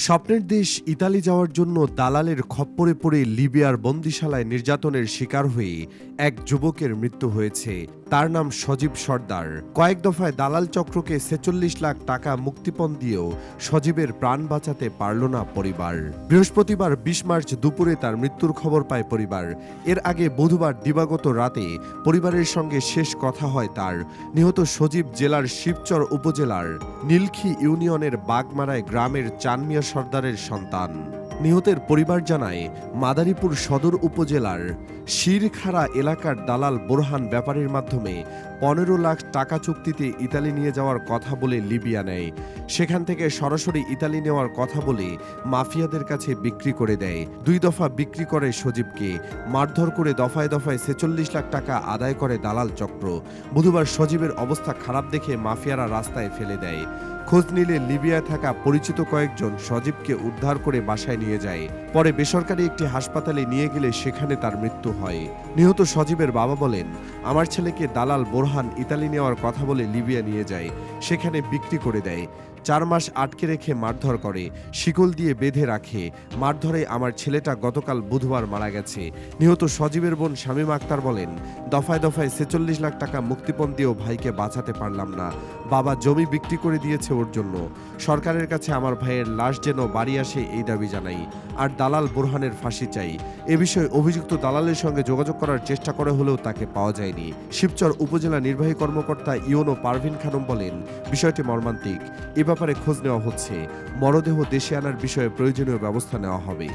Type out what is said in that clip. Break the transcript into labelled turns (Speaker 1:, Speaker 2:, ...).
Speaker 1: স্বপ্নের দেশ ইতালি যাওয়ার জন্য দালালের খপ্পরে পড়ে লিবিয়ার বন্দিশালায় নির্যাতনের শিকার হয়ে এক যুবকের মৃত্যু হয়েছে। তার নাম সজীব সর্দার। কয়েক দফায় দালাল চক্রকে ছেচল্লিশ লাখ টাকা মুক্তিপণ দিয়েও সজীবের প্রাণ বাঁচাতে পারল না পরিবার। বৃহস্পতিবার বিশ মার্চ দুপুরে তার মৃত্যুর খবর পায় পরিবার। এর আগে বুধবার দিবাগত রাতে পরিবারের সঙ্গে শেষ কথা হয় তার। নিহত সজীব জেলার শিবচর উপজেলার নীলখি ইউনিয়নের বাগমারায় গ্রামের চানমিয়া সর্দারের সন্তান। নিহতের পরিবার জানায়, মাদারীপুর সদর উপজেলার শিরখাড়া এলাকার দালাল বোরহান ব্যাপারের মাধ্যমে পনেরো লাখ টাকা চুক্তিতে ইতালি নিয়ে যাওয়ার কথা বলে লিবিয়া নেয়। সেখান থেকে সরাসরি ইতালি নেওয়ার কথা বলে মাফিয়াদের কাছে বিক্রি করে দেয়। দুই দফা বিক্রি করে সজীবকে, মারধর করে দফায় দফায় ছেচল্লিশ লাখ টাকা আদায় করে দালাল চক্র। বুধবার সজীবের অবস্থা খারাপ দেখে মাফিয়ারা রাস্তায় ফেলে দেয়। খোঁজ নিলে লিবিয়ায় থাকা পরিচিত কয়েকজন সজীবকে উদ্ধার করে বাসায় নিয়ে যায়। পরে বেসরকারি একটি হাসপাতালে নিয়ে গেলে সেখানে তার মৃত্যু হয়। নিহত সজীবের বাবা বলেন, আমার ছেলেকে দালাল বোরহান ইতালি নেওয়ার কথা বলে লিবিয়া নিয়ে যায়। সেখানে বিক্রি করে দেয়। চার মাস আটকে রেখে মারধর করে, শিকল দিয়ে বেঁধে রাখে। মারধরে আমার ছেলেটা গতকাল বুধবার মারা গেছে। নিহত সজীবের বোন শামীম আক্তার বলেন, দফায় দফায় ছেচল্লিশ লাখ টাকা মুক্তিপণ দিয়েও ভাইকে বাঁচাতে পারলাম না। বাবা জমি বিক্রি করে দিয়েছে ওর জন্য। সরকারের কাছে আমার ভাইয়ের লাশ যেন বাড়ি আসে এই দাবি জানাই। আর দালাল বোরহানের ফাঁসি চাই। এ বিষয়ে অভিযুক্ত দালালের সঙ্গে যোগাযোগ করার চেষ্টা করে হলেও তাকে পাওয়া যায়নি। শিবচর উপজেলা নির্বাহী কর্মকর্তা ইওনো পারভিন খানম বলেন, বিষয়টি মর্মান্তিক। এ ব্যাপারে খোঁজ নেওয়া হচ্ছে। মরদেহ দেশে আনার বিষয়ে প্রয়োজনীয় ব্যবস্থা নেওয়া হবে।